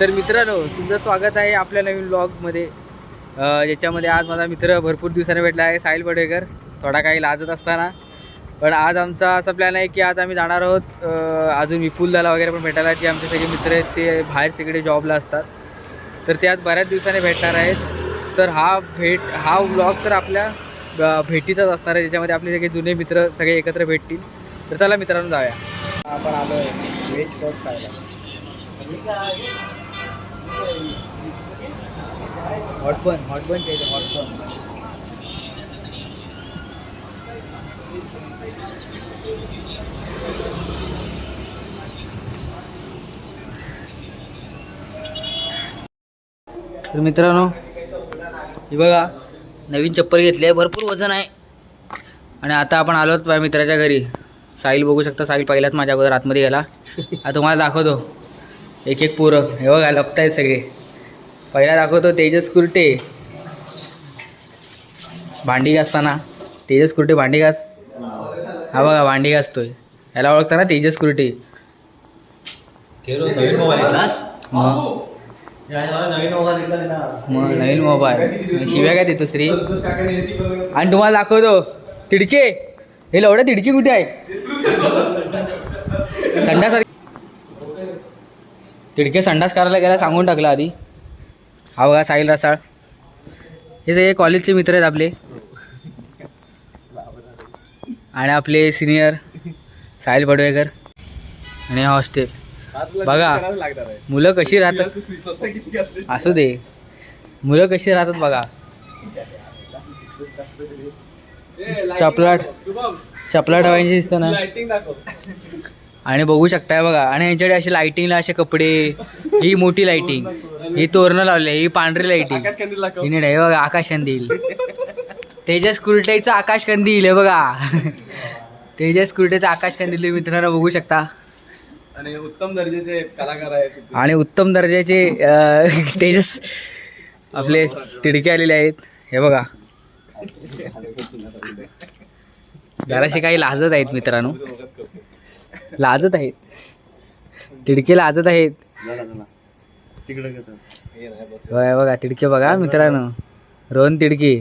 तर मित्रांनो तुमचं स्वागत आहे आपल्या नवीन ब्लॉगमध्ये ज्याच्यामध्ये आज माझा मित्र भरपूर दिवसाने भेटला आहे साहिल पडेकर थोडा काही लाजत असताना. पण आज आमचा असा प्लॅन आहे की आज आम्ही जाणार आहोत अजून अजून विपुलदाला वगैरे पण भेटायला. जे आमचे सगळे मित्र आहेत ते बाहेर सगळे जॉबला असतात. तर ते आज बऱ्याच दिवसाने भेटणार आहेत. तर हा भेट हा ब्लॉग तर आपल्या भेटीचाच असणार आहे. ज्याच्यामध्ये आपले सगळे जुने मित्र सगळे एकत्र भेटतील. तर चला मित्रांनो जाऊया. आपण आलो आहे व्हेज पॉट खायला हॉटपन हॉटपन चाहिए हॉटपन तर मित्रांनो हे बघा नवीन चप्पल घेतली आहे भरपूर वजन आहे. आणि आता आपण आलो माझ्या मित्राच्या घरी. साहिल बघू शकता साहिल पहिलाच माझ्या अगोदर आतमध्ये गेला. आता तुम्हाला दाखवतो. एक एक पोरं. हे बघा लपतायत सगळे. पहिला दाखवतो तेजस कुर्टे. भांडी घासताना. तेजस कुर्टे भांडी घास. हा बघा भांडी घासतोय. याला ओळखता ना तेजस कुर्टे. नवीन मोबाईल घेतलास मग? नवीन मोबाईल घेतला ना मग नवीन मोबाईल. शिव्या काय देतो श्री? आणि तुम्हाला दाखवतो. तिडके. हे लवडा तिडकी कुठे आहे? संडास तिडके संडास करायला गेला सांगून टाकला आधी. हा बघा साहिल रसाळ. हे सगळे कॉलेजचे मित्र आहेत आपले. आणि आपले सिनियर साहिल पडवेकर. आणि हॉस्टेल बघा मुलं कशी राहतात. असू दे. मुलं कशी राहतात बघा. चपलाट चपला ठेवायची दिसतं ना. आणि बघू शकताय बघा. आणि यांच्याकडे असे लाइटिंगला असे कपडे ही मोठी लाइटिंग ही तोरणं लावले ही पांढरी लाइटिंग ही नाही बघा आकाश कंदील. तेजस कुर्टेचा आकाश कंदील हे बघा. तेजस कुर्टेचा आकाश कंदील मित्रांनो बघू शकता. आणि उत्तम दर्जाचे कलाकार आहेत आणि उत्तम दर्जाचे तेजस आपले तिडके आलेले आहेत. हे बघा. जराशे काही लाजत आहेत मित्रांनो. लाजत आहेत. तिडके लाजत आहेत. बघा बघा तिडके बघा मित्रांनो. रोहन तिडके.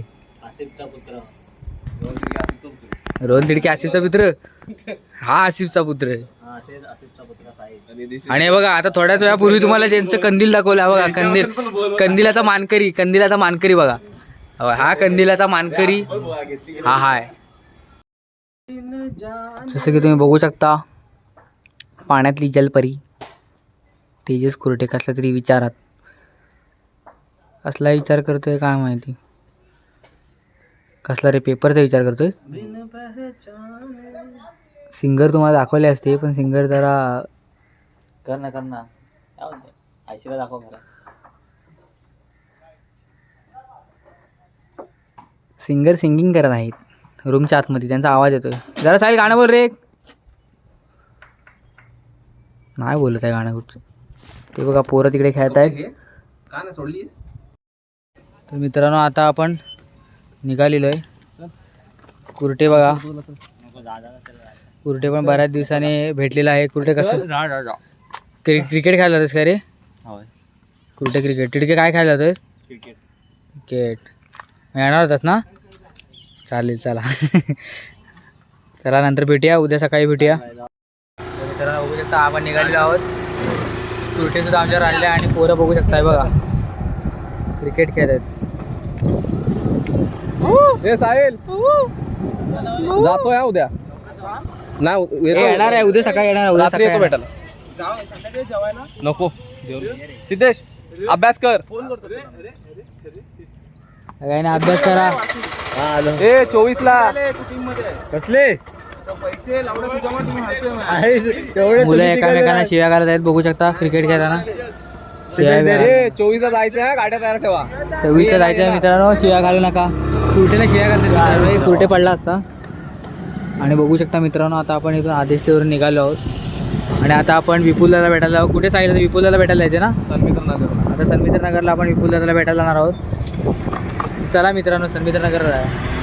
रोहन तिडके आसिफचा पुत्र हा आसिफचा पुत्र. आणि बघा आता थोड्याच वेळापूर्वी तुम्हाला ज्यांचं कंदील दाखवलं बघा कंदील. कंदिलाचा मानकरी कंदिलाचा मानकरी बघा. हा बघा, हा कंदिलाचा मानकरी. हा हाय. जसं की तुम्ही बघू शकता. पाण्यातली जलपरी. तेजस कुरटे कसला तरी विचारात. कसला विचार करतोय काय माहिती? कसला रे पेपरचा विचार करतोय? सिंगर तुम्हाला दाखवले असते पण सिंगर जरा कर ना कर ना. आयशीला दाखव खरं सिंगर सिंगिंग करत आहेत. रूमच्या आतमध्ये त्यांचा आवाज येतोय. जरा साहेब गाणं बोल रे नाही बोलत आहे गाणं कुठचं ते बघा पोरं तिकडे खेळत आहेत सोडलीस? तर मित्रांनो आता आपण निघालेलो आहे. कुर्टे बघा. कुर्टे पण बऱ्याच दिवसाने भेटलेला आहे. कुर्टे कसं? क्रि क्रिकेट खेळायला जातोस का रे? कुर्टे क्रिकेट. तिडके काय खेळायला जातोय क्रिकेट. क्रिकेट. येणार होतास ना? चालेल चला. चला नंतर भेटूया. उद्या सकाळी भेटूया. तर मित्रांनो बघू शकता आपण निघालेलो आहोत. तुरटे सुद्धा आमच्यावर आणले आणि पोरं बघू शकताय बघा. क्रिकेट खेळत आहेत. साहिल! जातो या उद्या. नाही हे येणार आहे. उद्या सकाळी येणार आहे, उद्या रात्री येतो भेटायला. नको. सिद्धेश अभ्यास कर. सगळ्यांनी अभ्यास करा. ए चोवीस ला कसले? मुलं एकामेकांना शिव्या घालत आहेत बघू शकता क्रिकेट खेळताना. शिव्या घाला. ए चोवीस ला जायचं आहे गाड्या तयार ठेवा. चवीचं जायचं आहे मित्रांनो शिव्या घालू नका. कुर्टेला शिव्या घालतात मित्रांनो. कुर्टे पडला असता. आणि बघू शकता मित्रांनो आता आपण इथून आदेशतेवरून निघालो आहोत. आणि आता आपण विपुलदाला भेटायला आहोत कुठे सांगितलं विपुलदाला भेटायला जायचं ना? सन्मित्र नगर आता सन्मित्र नगरला आपण विपुलदादाला भेटायला जाणार आहोत. चला मित्रांनो सन्मित्र नगरला जाऊया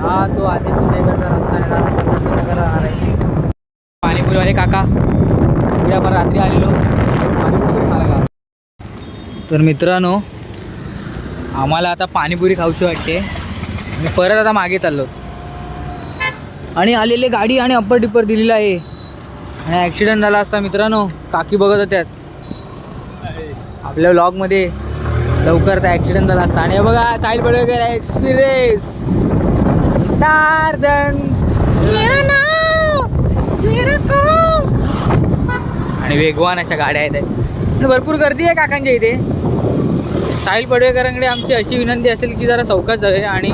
हा तो आदेश रस्ता आहे, रस्ता नगरला जाणार आहे. पाणीपुरीवाले काका इकडे आपण रात्री आलेलो. पाणीपुरी खायला. तर मित्रांनो आम्हाला आता पाणीपुरी खाऊशी वाटते. मी परत आता मागे चाललो. आणि आलेले गाडी आणि अप्पर टिप्पर दिलेलं आहे. आणि ॲक्सिडेंट झाला असता मित्रांनो काकी बघत होत्यात आपल्या ब्लॉगमध्ये लवकर त्या ॲक्सिडेंट झाला असता. आणि बघा साईड पडवेकर एक्सपिरियन्स काम. आणि वेगवान अशा गाड्या आहेत. आणि भरपूर गर्दी आहे काकांच्या इथे. साहिल पडवेकरांकडे आमची अशी विनंती असेल की जरा चौकाश जावे आणि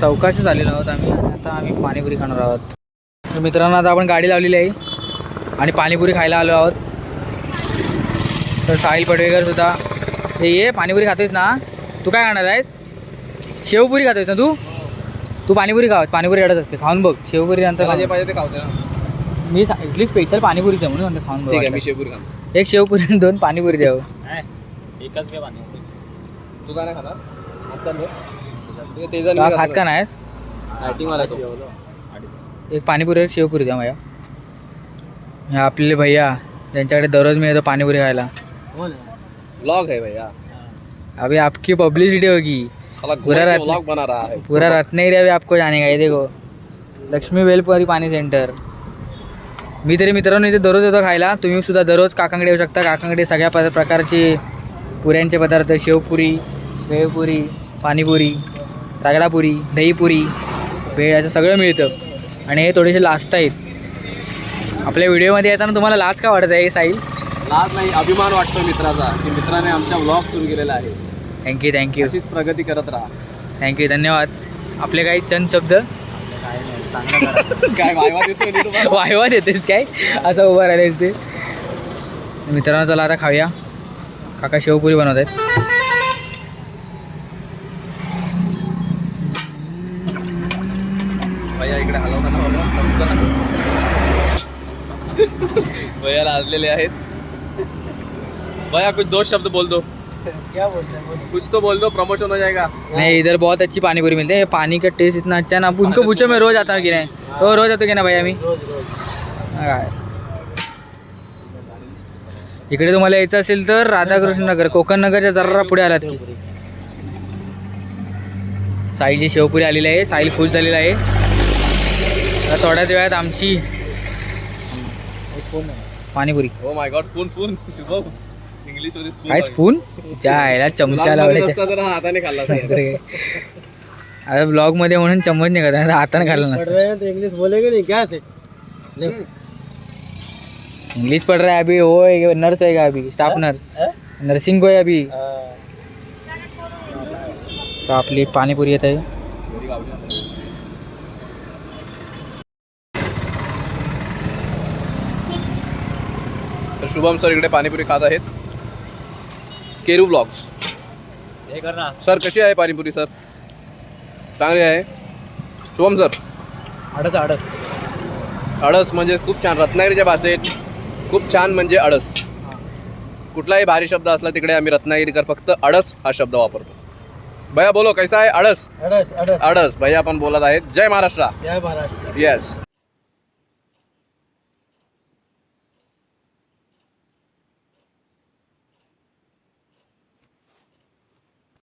सावकाशच आलेलो आहोत आम्ही. आता आम्ही पाणीपुरी खाणार आहोत. तर मित्रांनो आता आपण गाडी लावलेली आहे आणि पाणीपुरी खायला आलो आहोत. तर साहिल पडवेकर सुद्धा हे ये पाणीपुरी खातोयस ना? तू काय खाणार आहेस? शेवपुरी खातोयस ना तू? तू पाणीपुरी खाव पाणीपुरी रडत असते खाऊन बघ. शेवपुरी नंतर जे. पाहिजे ते खाऊ मी इथली स्पेशल पाणीपुरीच आहे म्हणून नंतर खाऊन बघ ठीक आहे मी. शेपूर खातो एक शेवपुरी आणि दोन पाणीपुरी द्यावं एकच काय पाणी तू काय नाही खाणार? आहे, ते खात. का नाहीस? ऍक्टिंग वाला तो. एक पाणीपुरी एक शेवपुरी द्या माझ्या हे आपले भैया ज्यांच्याकडे दररोज मी येतो पाणीपुरी खायला. ब्लॉग है भैया. अभी आपकी पब्लिसिटी होगी. साला पूरा रात- ब्लॉग बना रहा है। पूरा रत्न एरिया भी आपको जाने का ये देखो। लक्ष्मी वेलपुरी पाणी सेंटर मी तरी मित्रांनो इथे दररोज येतो खायला. तुम्ही सुद्धा दररोज काकांकडे येऊ शकता. काकांकडे सगळ्या प- प्रकारचे पुऱ्यांचे पदार्थ शेवपुरी भेळपुरी पाणीपुरी रगडापुरी दहीपुरी भेळ असं सगळं मिळतं. आणि हे थोडेसे लास्ट आहेत. आपल्या व्हिडिओमध्ये येताना तुम्हाला लाच का वाटत आहे साईल लाज नाही अभिमान वाटतो मित्राचा की मित्राने आमच्या ब्लॉग सुरू केलेला आहे. थँक्यू थँक्यू अशीच प्रगती करत राहा. थँक्यू धन्यवाद. आपले काही चंद शब्द? काय वायवा देतेस काय? असं उभं राहिलेस ते. मित्रांनो चला आता खाऊया. काका शेवपुरी बनवत आहेत. भैया इकडे हलवता ना हलवा चमचा ना. भैया लाजलेले आहेत. भैया कुछ दो शब्द बोल दो. कुछ तो बोल दो प्रमोशन हो जाएगा। नहीं इधर बहुत अच्छी पानी पूरी मिलती है। पानी का टेस्ट इतना अच्छा है ना उनको पूछो मैं रोज आता हूँ कि नहीं? तो रोज आतो की ना भैया मी काय. इकडे तुम्हाला यायचं असेल तर राधाकृष्ण नगर कोकण नगरच्या जरा पुढे आलात की. साईलची शेवपुरी आलेली आहे साईल खुश झालेला आहे. थोड्याच वेळात आमची panipuri. Oh my god spoon spoon इंग्लिशमध्ये स्पून काय स्पून त्या आयला चमचा हा हाताने खाल्ला. आता ब्लॉगमध्ये म्हणून चम्मच नाही करत हाताने खाल्लं नसतं. इंग्लिश बोलेगे नहीं? क्या से इंग्लिश पढ़ रहा है अभी वो है नर्स है अभी? स्टाफ नर्स नर्सिंग को है अभी. तो आपली पाणीपुरी येत आहे. तर शुभम सर इकडे पाणीपुरी खात आहेत. केरू ब्लॉग्स. हे कर ना. सर कशी आहे पाणीपुरी सर? चांगली आहे. शुभम सर. अडत अडत अडस म्हणजे खूप छान. रत्नागिरीच्या भाषेत खूप छान म्हणजे अडस. कुठलाही भारी शब्द असला तिकडे आम्ही रत्नागिरीकर फक्त अडस हा शब्द वापरतो. भैया बोलो कैसा आहे अडस? अडस अडस. अडस. भैया पण बोलत आहेत. जय महाराष्ट्र. जय महाराष्ट्र. येस